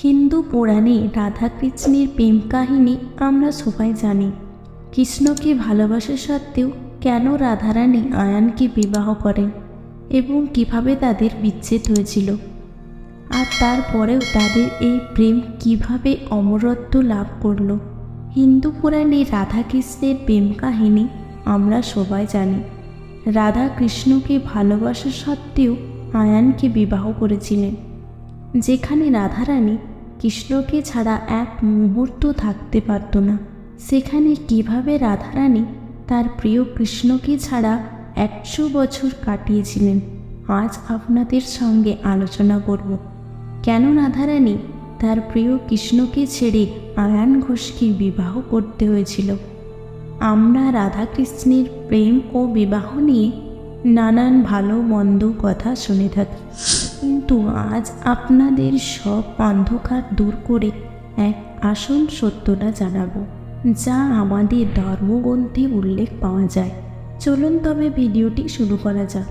হিন্দু পুরাণে রাধাকৃষ্ণের প্রেম কাহিনী আমরা সবাই জানি। কৃষ্ণকে ভালোবাসা সত্ত্বেও কেন রাধারানী আয়ানকে বিবাহ করেন এবং কীভাবে তাদের বিচ্ছেদ হয়েছিল? আর তারপরেও তাদের এই প্রেম কীভাবে অমরত্ব লাভ করল? হিন্দু পুরাণে রাধাকৃষ্ণের প্রেম কাহিনী আমরা সবাই জানি। রাধা কৃষ্ণকে ভালোবাসা সত্ত্বেও আয়ানকে বিবাহ করেছিলেন। যেখানে রাধারানী কৃষ্ণকে ছাড়া এক মুহূর্ত থাকতে পারত না, সেখানে কীভাবে রাধারানী তার প্রিয় কৃষ্ণকে ছাড়া একশো বছর কাটিয়েছিলেন, আজ আপনাদের সঙ্গে আলোচনা করব। কেন রাধারানী তার প্রিয় কৃষ্ণকে ছেড়ে আয়ান ঘোষকে বিবাহ করতে হয়েছিল? আমরা রাধাকৃষ্ণের প্রেম ও বিবাহ নিয়ে নানান ভালো মন্দ কথা শুনে থাকি। কিন্তু আজ আপনাদের সব অন্ধকার দূর করে এক আসল সত্যটা জানাব, যা আমাদের ধর্মগ্রন্থে উল্লেখ পাওয়া যায়। চলুন তবে ভিডিওটি শুরু করা যাক।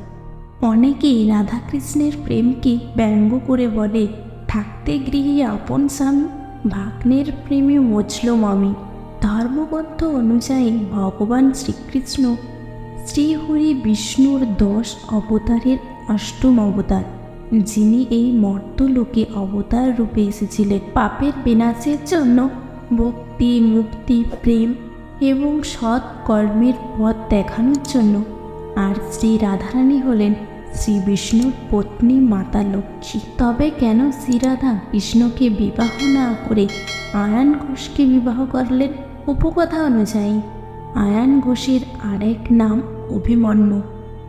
অনেকেই রাধাকৃষ্ণের প্রেমকে ব্যঙ্গ করে বলে, থাকতে গৃহে আপন স্বামী, ভাগ্নের প্রেমে মজলুম আমি ধর্মগ্রন্থ অনুযায়ী ভগবান শ্রীকৃষ্ণ শ্রীহরি বিষ্ণুর দশ অবতারের অষ্টম অবতার। যিনি এই মর্তলোকে অবতার রূপে এসেছিলেন, পাপের বিনাশের জন্য ভক্তি, মুক্তি, প্রেম এবং সৎ কর্মের পথ দেখানোর জন্য। আর শ্রী রাধারানী হলেন শ্রী বিষ্ণুর পত্নী মাতা লক্ষ্মী। তবে কেন শ্রী রাধা কৃষ্ণকে বিবাহ না করে আয়ান ঘোষকে বিবাহ করলেন? উপকথা অনুযায়ী, আয়ান ঘোষের আরেক নাম অভিমন্যু।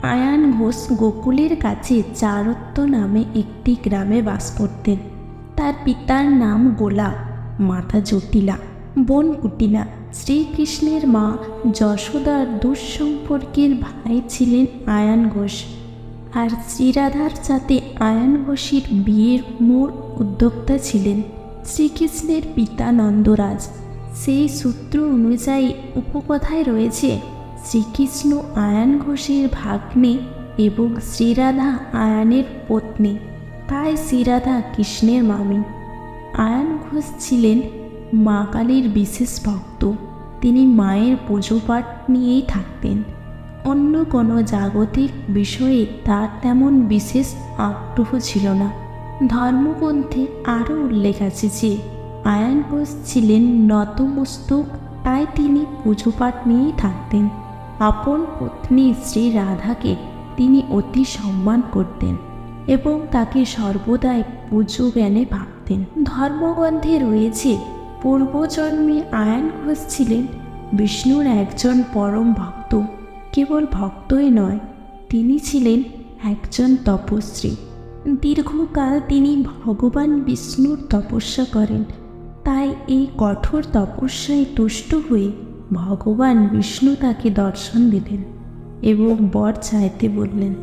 আয়ান ঘোষ গোকুলের কাছে চারত্ব নামে একটি গ্রামে বাস করতেন। তার পিতার নাম গোলা, মাতা জটিলা বোন কুটিলা। শ্রীকৃষ্ণের মা যশোদার দুঃসম্পর্কের ভাই ছিলেন আয়ান ঘোষ। আর শ্রীরাধার সাথে আয়ান ঘোষের বিয়ের মূল উদ্যোক্তা ছিলেন শ্রীকৃষ্ণের পিতা নন্দরাজ। সেই সূত্র অনুযায়ী উপকথায় রয়েছে শ্রীকৃষ্ণ আয়ান ঘোষের ভাগ্নে এবং শ্রীরাধা আয়ানের পত্নী। তাই শ্রীরাধা কৃষ্ণের মামি। আয়ান ঘোষ ছিলেন মা কালীর বিশেষ ভক্ত। তিনি মায়ের পুজো পাঠ নিয়েই থাকতেন। অন্য কোনো জাগতিক বিষয়ে তার তেমন বিশেষ আগ্রহ ছিল না। ধর্মগ্রন্থে আরও উল্লেখ আছে যে আয়ান ঘোষ ছিলেন নতমস্তক তাই তিনি পুজো পাঠ নিয়েই থাকতেন। আপন পত্নী শ্রী রাধাকে তিনি অতি সম্মান করতেন এবং তাকে সর্বদাই পুজো জ্ঞানে ভাবতেন। ধর্মগ্রন্থে রয়েছে, পূর্বজন্মে আয়ান ঘোষ ছিলেন বিষ্ণুর একজন পরম ভক্ত। কেবল ভক্তই নয়, তিনি ছিলেন একজন তপস্বী। দীর্ঘকাল তিনি ভগবান বিষ্ণুর তপস্যা করেন। তাই এই কঠোর তপস্যায় তুষ্ট হয়ে ভগবান বিষ্ণু তাকে দর্শন দিলেন এবং বর চাইতে বললেন,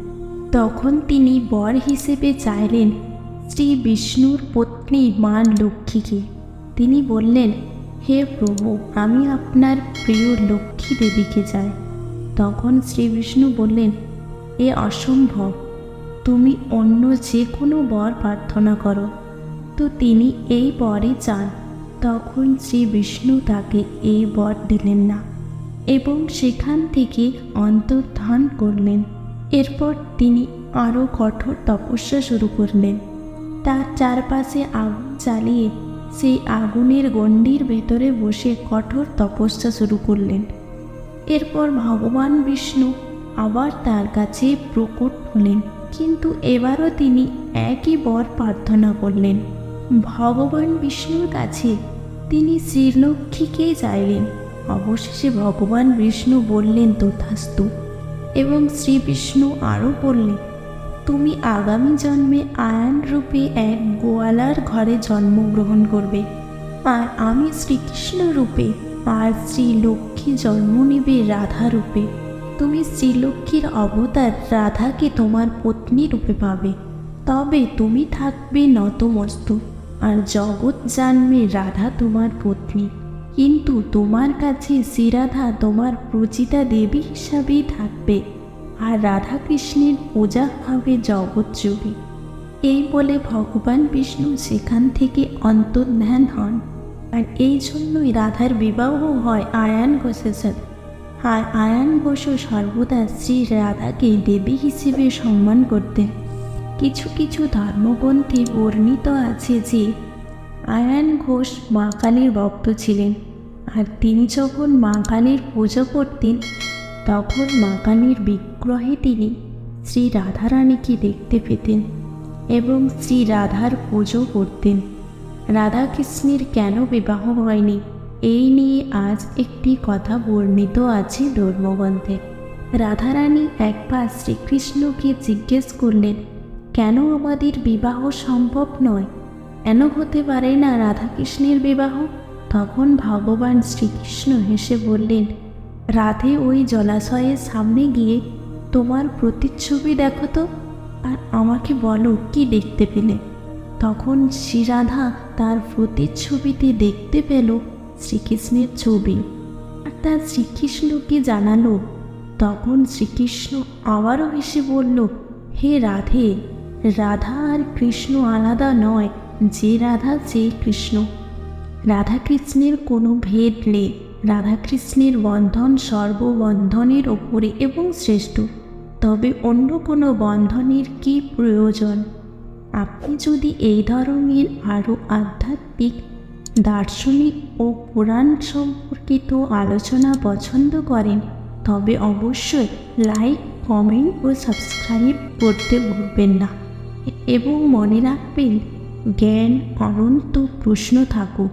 তখন তিনি বর হিসেবে চাইলেন শ্রী বিষ্ণুর পত্নী মা লক্ষ্মীকে। তিনি বললেন, হে প্রভু, আমি আপনার প্রিয় লক্ষ্মী দেবীকে চাই। তখন শ্রী বিষ্ণু বললেন, এ অসম্ভব, তুমি অন্য যে কোনো বর প্রার্থনা করো। তো তিনি এই বরই চান। তখন শ্রী বিষ্ণু তাকে এই বর দিলেন না এবং সেখান থেকে অন্তর্ধান করলেন। এরপর তিনি আরও কঠোর তপস্যা শুরু করলেন। তার চারপাশে আগুন চালিয়ে সেই আগুনের গণ্ডির ভেতরে বসে কঠোর তপস্যা শুরু করলেন। এরপর ভগবান বিষ্ণু আবার তার কাছে প্রকট হলেন, কিন্তু এবারও তিনি একই বর প্রার্থনা করলেন। ভগবান বিষ্ণুর কাছে তিনি শ্রীলক্ষ্মীকেই চাইলেন। অবশেষে ভগবান বিষ্ণু বললেন, তথাস্তু। এবং শ্রী বিষ্ণু আরও বললেন, তুমি আগামী জন্মে আয়ান রূপে এক গোয়ালার ঘরে জন্মগ্রহণ করবে। আর আমি শ্রীকৃষ্ণ রূপে আর শ্রীলক্ষ্মী জন্ম নেবে রাধা রূপে। তুমি শ্রীলক্ষ্মীর অবতার রাধাকে তোমার পত্নী রূপে পাবে। তবে তুমি থাকবে নতমস্তক আর জগৎ জানবে রাধা তোমার পত্নী। কিন্তু তোমার কাছে শ্রীরাধা তোমার প্রচিতা দেবী হিসাবেই থাকবে। আর রাধাকৃষ্ণের পূজা হবে জগৎ জুড়ে এই বলে ভগবান বিষ্ণু সেখান থেকে অন্তর্ধান হন। আর এই জন্যই রাধার বিবাহ হয় আয়ান ঘোষের সাথে। আর আয়ান ঘোষও সর্বদা শ্রী রাধাকে দেবী হিসেবে সম্মান করতেন। কিছু কিছু ধর্মগ্রন্থে বর্ণিত আছে যে আয়ান ঘোষ মা কালীর ভক্ত ছিলেন আর তিনি যখন মা কালীর পুজো করতেন, তখন মা কালীর বিগ্রহে তিনি শ্রী রাধারানীকে দেখতে পেতেন এবং শ্রী রাধার পুজো করতেন। রাধাকৃষ্ণের কেন বিবাহ হয়নি? এই নিয়ে আজ একটি কথা বর্ণিত আছে ধর্মগ্রন্থে। রাধারানী একবার শ্রীকৃষ্ণকে জিজ্ঞেস করলেন কেন আমাদের বিবাহ সম্ভব নয়? কেন হতে পারে না রাধাকৃষ্ণের বিবাহ? তখন ভগবান শ্রীকৃষ্ণ হেসে বললেন, রাধে ওই জলাশয়ের সামনে গিয়ে তোমার প্রতিচ্ছবি দেখো তো, আর আমাকে বলো কি দেখতে পেলে? তখন শ্রীরাধা তার প্রতিচ্ছবিতে দেখতে পেল শ্রীকৃষ্ণের ছবি। আর তার শ্রীকৃষ্ণকে জানালো? তখন শ্রীকৃষ্ণ আবারও হেসে বলল, হে রাধে রাধা আর কৃষ্ণ আলাদা নয়, যে রাধা, যে কৃষ্ণ। রাধাকৃষ্ণের কোনো ভেদ নেই। রাধাকৃষ্ণের বন্ধন সর্ববন্ধনের ওপরে এবং শ্রেষ্ঠ। তবে অন্য কোনো বন্ধনের কি প্রয়োজন? আপনি যদি এই ধরনের আরও আধ্যাত্মিক, দার্শনিক ও পুরাণ সম্পর্কিত আলোচনা পছন্দ করেন, তবে অবশ্যই লাইক, কমেন্ট ও সাবস্ক্রাইব করতে ভুলবেন না। এবং মনে রাখবেন জ্ঞান অনন্ত প্রশ্ন থাকুক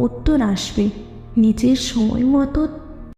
উত্তর আসবে। নিজের সময় মতো